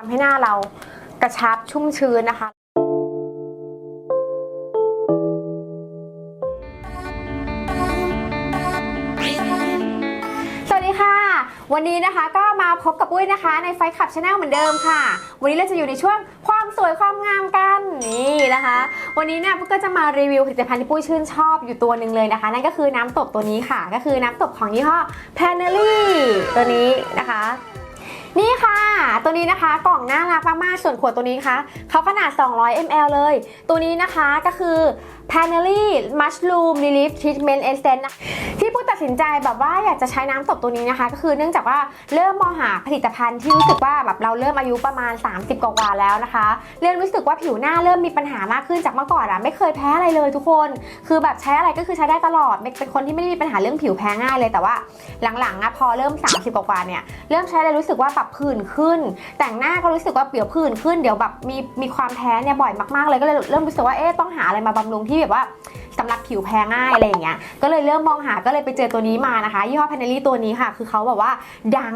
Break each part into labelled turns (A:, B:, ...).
A: ทำให้หน้าเรากระชับชุ่มชื้นนะคะสวัสดีค่ะวันนี้นะคะก็มาพบกับปุ้ยนะคะ ในไฟขับชาแนลเหมือนเดิมค่ะ วันนี้เราจะอยู่ในช่วงความสวยความงามกันนี่นะคะ วันนี้เนี่ยปุ้ยก็จะมารีวิวผลิตภัณฑ์ที่ปุ้ยชื่นชอบอยู่ตัวหนึ่งเลยนะคะ นั่นก็คือน้ำตบตัวนี้ค่ะ ก็คือน้ำตบของยี่ห้อ p a n e l y ตัวนี้นะคะ นี่ค่ะ ตัวนี้นะคะกล่องน่ารักมากๆส่วนขวดตัวนี้คะเขาขนาด 200 ml เลย ตัวนี้นะคะก็คือ p a n e l y Mushroom Relief Treatment Essence ที่ผู้ตัดสินใจแบบว่าอยากจะใช้น้ำตบตัวนี้นะคะ ก็คือเนื่องจากว่าเริ่มมองหาผลิตภัณฑ์ที่รู้สึกว่าแบบเราเริ่มอายุประมาณ 30 กว่าแล้วนะคะ เริ่มรู้สึกว่าผิวหน้าเริ่มมีปัญหามากขึ้นจากเมื่อก่อนอะไม่เคยแพ้อะไรเลยทุกคน คือแบบใช้อะไรก็คือใช้ได้ตลอดไม่เป็นคนที่ไม่ได้มีปัญหาเรื่องผิวแพ้ง่ายเลยแต่ว่าหลังๆอะพอเริ่ม 30 กว่าเนี่ยเริ่มใช้แล้วรู้สึกว่าแบบผื่นขึ้น แต่งหน้าก็รู้สึกว่าเปียวผื่นขึ้นเดี๋ยวแบบมีมีความแพ้เนี่ยบ่อยมากๆเลยก็เลยเริ่มรู้สึกว่าเอ๊ะต้องหาอะไรมาบำรุงที่แบบว่า สำหรับผิวแพ้ง่ายอะไรอย่างเงี้ย ก็เลยเริ่มมองหาก็เลยไปเจอตัวนี้มานะคะยี่ห้อพาเนลี่ตัวนี้ค่ะ คือเขาแบบว่าดัง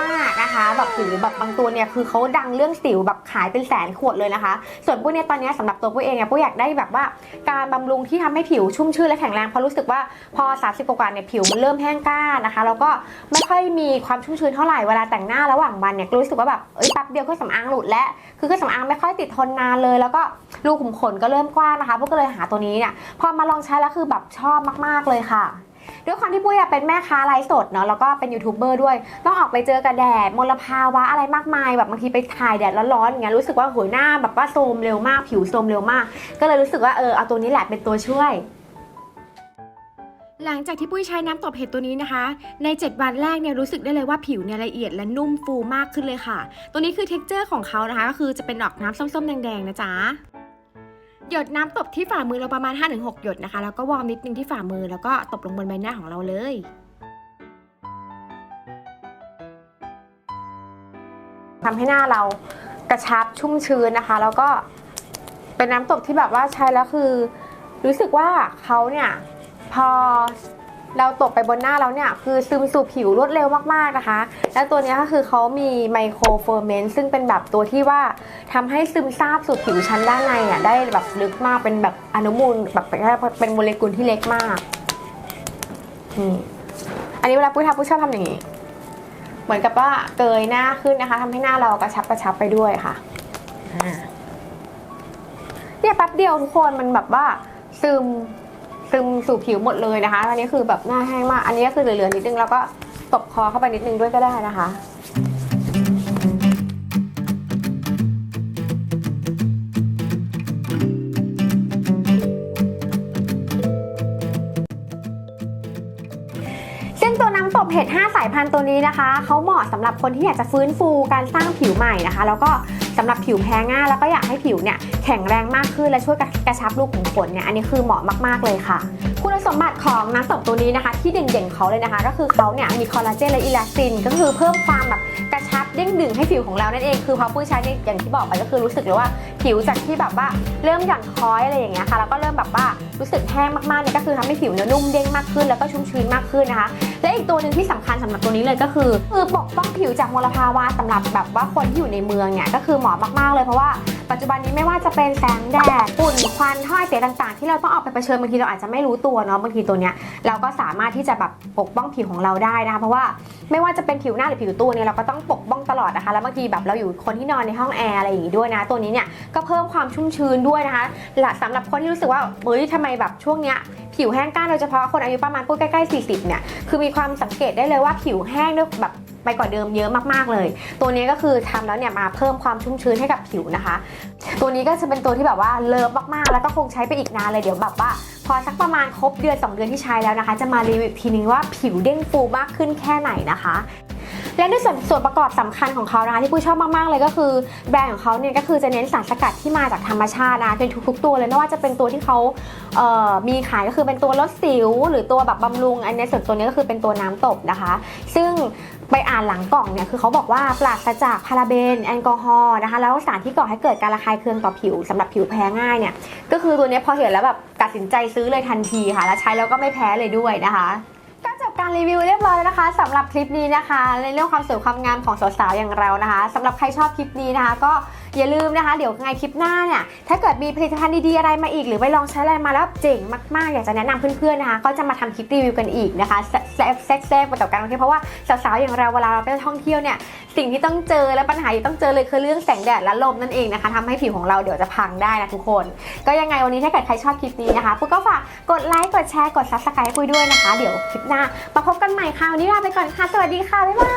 A: มากๆนะคะ แบบหรือแบบบางตัวเนี่ยคือเขาดังเรื่องสิวแบบขายเป็นแสนขวดเลยนะคะ ส่วนปุ้ยเนี่ยตอนเนี้ยสำหรับตัวปุ้ยเองเนี่ยปุ้ยอยากได้แบบว่าการบำรุงที่ทำให้ผิวชุ่มชื้นและแข็งแรงเพราะรู้สึกว่าพอ 30 กว่าเนี่ยผิวมันเริ่มแห้งก้านนะคะ แล้วก็ไม่ค่อยมีความชุ่มชื้นเท่าไหร่เวลาแต่งหน้าระหว่างวันเนี่ยรู้สึกว่าแบบเอ้ยแป๊บเดียวเครื่องสำอางหลุดแล้วคือเครื่องสำอางไม่ค่อยติดทนนานเลย แล้วก็รูขุมขนก็เริ่มกว้างนะคะปุ้ยก็เลยหาตัวนี้เนี่ยพอมาลองใช้แล้วคือแบบชอบมากๆเลยค่ะด้วยความที่ปุ้ยเป็นแม่ค้าไลฟ์สดเนาะแล้วก็เป็นยูทูบเบอร์ด้วย ต้องออกไปเจอกับแดดมลภาวะอะไรมากมายแบบบางทีไปถ่ายแดดร้อนๆอย่างเงี้ยรู้สึกว่าโหยหน้าแบบว่าโทมเร็วมากผิวโทมเร็วมาก ก็เลยรู้สึกว่าเออเอาตัวนี้แหละเป็นตัวช่วย
B: หลังจากที่ปุ้ยใช้น้ำตบเห็ดตัวนี้นะคะ ใน 7 วันแรกเนี่ยรู้สึกได้เลยว่าผิวเนี่ยละเอียดและนุ่มฟูมากขึ้นเลยค่ะ ตัวนี้คือเท็กเจอร์ของเขานะคะ ก็คือจะเป็นออกน้ำส้มๆแดงๆนะจ๊ะ หยดน้ำตบที่ฝ่ามือเราประมาณ 5-6 หยดนะคะ แล้วก็วอร์มนิดนึงที่ฝ่ามือแล้วก็ตบลงบนใบหน้าของเราเลย
A: ทำให้หน้าเรากระชับชุ่มชื้นนะคะ แล้วก็เป็นน้ำตบที่แบบว่าใช้แล้วคือ รู้สึกว่าเขาเนี่ยพอ เราตบไปบนหน้าแล้วเนี่ยคือซึมสู่ผิวรวดเร็วมากๆนะคะ แล้วตัวเนี้ยก็คือเขามีไมโครเฟอร์เมนต์ซึ่งเป็นแบบตัวที่ว่าทำให้ซึมซาบสู่ผิวชั้นด้านในอะได้แบบลึกมากเป็นแบบอนุมูลแบบเป็นโมเลกุลที่เล็กมากนี่อันนี้เวลาปุ้ยทำปุ้ยชอบทำอย่างนี้ เหมือนกับว่าเกยหน้าขึ้นนะคะทำให้หน้าเรากระชับกระชับไปด้วยค่ะอ่าเนี่ยแป๊บเดียวทุกคนมันแบบว่าซึม ซึมสู่ผิวหมดเลยนะคะ อันนี้คือแบบหน้าแห้งมาก อันนี้ก็คือเหลือๆนิดนึงแล้วก็ตบคอเข้าไปนิดนึงด้วยก็ได้นะคะซึ่งตัวน้ำตบเห็ด 5 สายพันธุ์ตัวนี้นะคะ เขาเหมาะสำหรับคนที่อยากจะฟื้นฟูการสร้างผิวใหม่นะคะ แล้วก็ สำหรับผิวแพ้ง่ายแล้วก็อยากให้ผิวเนี่ยแข็งแรงมากขึ้นและช่วยกระชับรูขุมขนเนี่ยอันนี้คือเหมาะมากๆเลยค่ะ คุณสมบัติของน้ำตบตัวนี้นะคะ ที่เด่นๆเขาเลยนะคะ ก็คือเขาเนี่ยมีคอลลาเจนและอิลาสติน ก็คือเพิ่มความแบบกระชับเด้งดึงให้ผิวของเรานั่นเองคือพอปุ้ใช้เนี่ยอย่างที่บอกไปก็คือรู้สึกเลยว่าผิวจากที่แบบว่าเริ่มหย่อนคล้อยอะไรอย่างเงี้ยค่ะแล้วก็เริ่มแบบว่ารู้สึกแห้งมากๆเนี่ยก็คือทำให้ผิวเนี่ยนุ่มเด้งมากขึ้น แล้วก็ชุ่มชื้นมากขึ้นนะคะ และอีกตัวหนึ่งที่สำคัญสำหรับตัวนี้เลยก็คือคือปกป้องผิวจากมลภาวะสำหรับแบบว่าคนที่อยู่ในเมืองเนี่ยก็คือเหมาะมากๆเลยเพราะว่า ปัจจุบันนี้ไม่ว่าจะเป็นแสงแดดฝุ่นควันถ้อยเสียต่างๆ ที่เราต้องออกไปเผชิญบางทีเราอาจจะไม่รู้ตัวเนาะบางทีตัวเนี้ยเราก็สามารถที่จะแบบปกป้องผิวของเราได้นะคะเพราะว่าไม่ว่าจะเป็นผิวหน้าหรือผิวตัวเนี่ยเราก็ต้องปกป้องตลอดนะคะ แล้วบางทีแบบเราอยู่คนที่นอนในห้องแอร์อะไรอย่างงี้ด้วยนะ ตัวนี้เนี่ยก็เพิ่มความชุ่มชื้นด้วยนะคะสำหรับคนที่รู้สึกว่าเฮ้ยทำไมแบบช่วงเนี้ยผิวแห้งก้านโดยเฉพาะคนอายุประมาณพวกใกล้ๆ40เนี่ยคือมีความสังเกตได้เลยว่าผิวแห้งด้วยแบบ ไปกว่าเดิมเยอะมากๆเลย ตัวนี้ก็คือทำแล้วเนี่ยมาเพิ่มความชุ่มชื้นให้กับผิวนะคะ ตัวนี้ก็จะเป็นตัวที่แบบว่าเลิฟมากๆ แล้วก็คงใช้ไปอีกนานเลยเดี๋ยวแบบว่า พอสักประมาณครบเดือน2เดือนที่ใช้แล้วนะคะ จะมารีวิวอีกทีนึงว่าผิวเด้งฟูมากขึ้นแค่ไหนนะคะและในส่วนส่วนประกอบสำคัญของเขานะคะที่ปุ้ยชอบมากๆเลยก็คือแบรนด์ของเขาเนี่ยก็คือจะเน้นสารสกัดที่มาจากธรรมชาตินะเป็นทุก ๆ ตัวเลยไม่ว่าจะเป็นตัวที่เขาเอ่อมีขายก็คือเป็นตัวลดสิว หรือตัวแบบบำรุงอันนี้ส่วนตัวนี้ก็คือเป็นตัวน้ำตบนะคะ ซึ่ง ไปอ่านหลังกล่องเนี่ยคือเขาบอกว่าปราศจากพาราเบนแอลกอฮอล์นะคะแล้วสารที่ก่อให้เกิดการระคายเคืองต่อผิวสำหรับผิวแพ้ง่ายเนี่ยก็คือตัวนี้พอเห็นแล้วแบบตัดสินใจซื้อเลยทันทีค่ะ แล้วใช้แล้วก็ไม่แพ้เลยด้วยนะคะก็จบการรีวิวเรียบร้อยแล้วนะคะสำหรับคลิปนี้นะคะ ในเรื่องความสวยความงามของสาวๆอย่างเรานะคะสำหรับใครชอบคลิปนี้นะคะ ก็ อย่าลืมนะคะ เดี๋ยวไงคลิปหน้าเนี่ย ถ้าเกิดมีผลิตภัณฑ์ดีๆอะไรมาอีก หรือไปลองใช้อะไรมาแล้วเจ๋งมากๆ อยากจะแนะนำเพื่อนๆนะคะ ก็จะมาทำคลิปรีวิวกันอีกนะคะแซ่บแซ่บแซ่บประสบการณ์ท่องเที่ยวเพราะว่าสาวๆอย่างเราเวลาเราไปท่องเที่ยวเนี่ยสิ่งที่ต้องเจอและปัญหาที่ต้องเจอเลยคือเรื่องแสงแดดและลมนั่นเองนะคะทำให้ผิวของเราเดี๋ยวจะพังได้นะทุกคน ก็ยังไงวันนี้ถ้าเกิดใครชอบคลิปนี้นะคะปุ๊กก็ฝากกดไลค์กดแชร์กด subscribe ให้ปุ้ยด้วยนะคะ เดี๋ยวคลิปหน้ามาพบกันใหม่ค่ะวันนี้ลาไปก่อนค่ะ สวัสดีค่ะ บ๊ายบา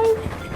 A: ย